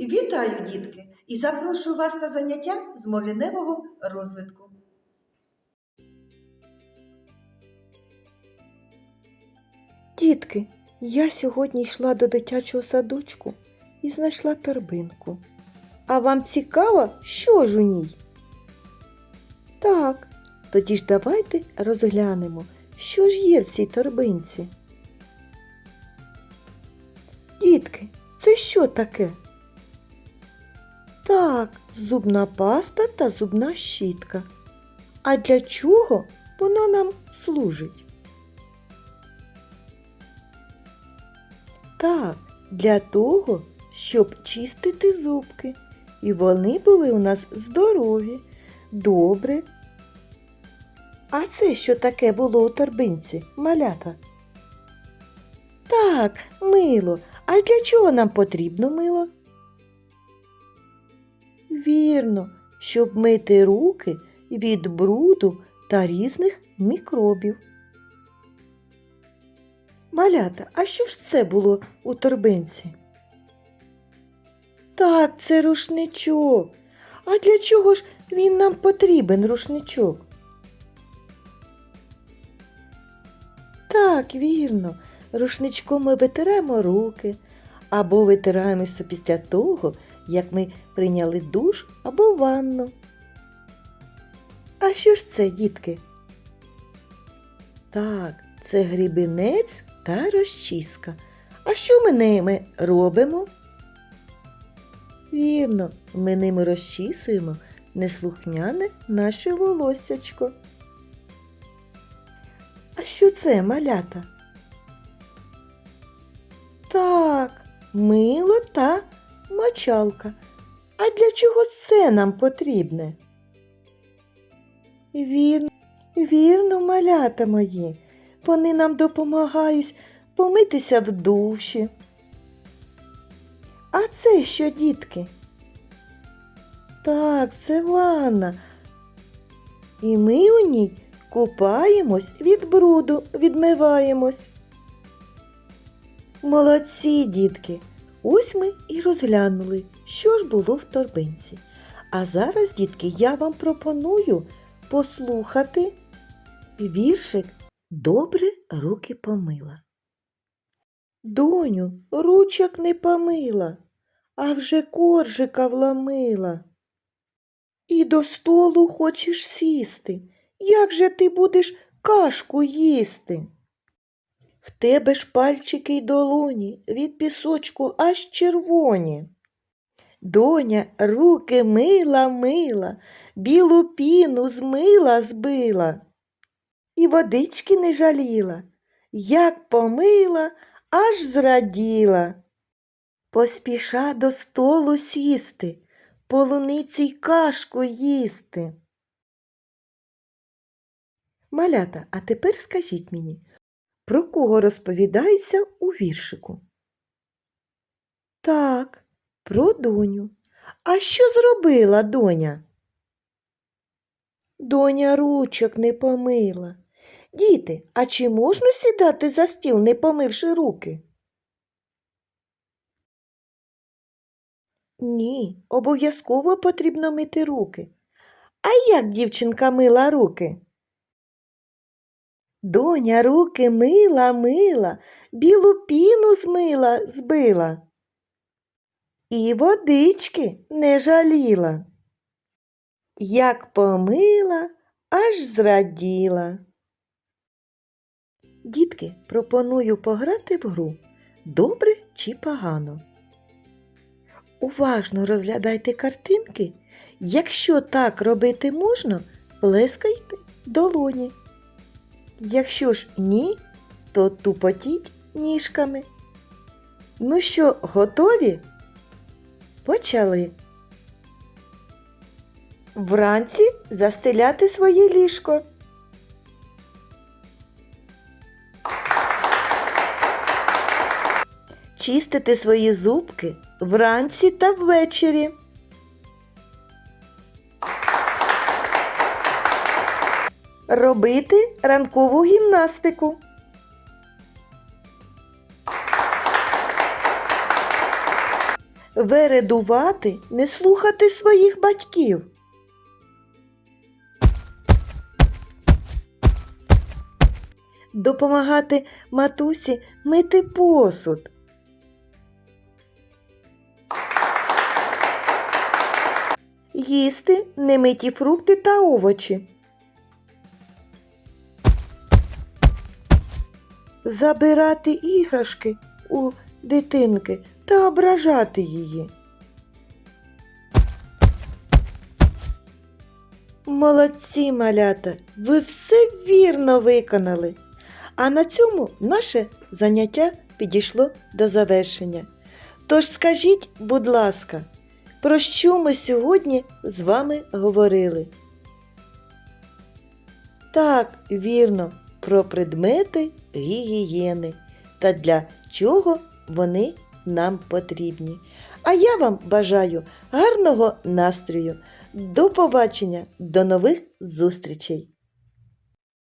Вітаю, дітки! І запрошую вас на заняття з мовіневого розвитку. Дітки, я сьогодні йшла до дитячого садочку і знайшла торбинку. А вам цікаво, що ж у ній? Так, тоді ж давайте розглянемо, що ж є в цій торбинці. Дітки, це що таке? Так, зубна паста та зубна щітка. А для чого воно нам служить? Так, для того, щоб чистити зубки. І вони були у нас здорові, добре. А це що таке було у торбинці, малята? Так, мило. А для чого нам потрібно мило? Вірно, щоб мити руки від бруду та різних мікробів. Малята, а що ж це було у торбинці? Так, це рушничок. А для чого ж він нам потрібен, рушничок? Так, вірно, рушничком ми витираємо руки або витираємося після того, як ми прийняли душ або ванну. А що ж це, дітки? Так, це грібінець та розчіска. А що ми ними робимо? Вірно, ми ними розчісуємо неслухняне наше волоссячко. А що це, малята? Так, мило та мочалка. А для чого це нам потрібне? Вірно, вірно, малята мої. Вони нам допомагають помитися в душі. А це що, дітки? Так, це ванна. І ми у ній купаємось від бруду, відмиваємось. Молодці, дітки! Ось ми і розглянули, що ж було в торбинці. А зараз, дітки, я вам пропоную послухати віршик Добре руки помила. Доню, ручок не помила, а вже коржика вломила. І до столу хочеш сісти. Як же ти будеш кашку їсти? В тебе ж пальчики й долоні від пісочку аж червоні. Доня руки мила мила, білу піну змила збила. І водички не жаліла, як помила, аж зраділа. Поспіша до столу сісти, полуниці й кашку їсти. Малята, а тепер скажіть мені, про кого розповідається у віршику? Так, про доню. А що зробила доня? Доня ручок не помила. Діти, а чи можна сідати за стіл, не помивши руки? Ні, обов'язково потрібно мити руки. А як дівчинка мила руки? Доня руки мила, мила, білу піну змила, збила. І водички не жаліла. Як помила, аж зраділа. Дітки, пропоную пограти в гру добре чи погано. Уважно розглядайте картинки. Якщо так робити можна, плескайте долоні. Якщо ж ні, то тупотіть ніжками. Ну що, готові? Почали. Вранці застеляти своє ліжко. Чистити свої зубки вранці та ввечері. Робити ранкову гімнастику. вередувати, не слухати своїх батьків. Допомагати матусі мити посуд. Їсти немиті фрукти та овочі. Забирати іграшки у дитинки та ображати її. Молодці, малята, ви все вірно виконали. А на цьому наше заняття підійшло до завершення. Тож скажіть, будь ласка, про що ми сьогодні з вами говорили? Так, вірно, про предмети гігієни та для чого вони нам потрібні. А я вам бажаю гарного настрою. До побачення, до нових зустрічей!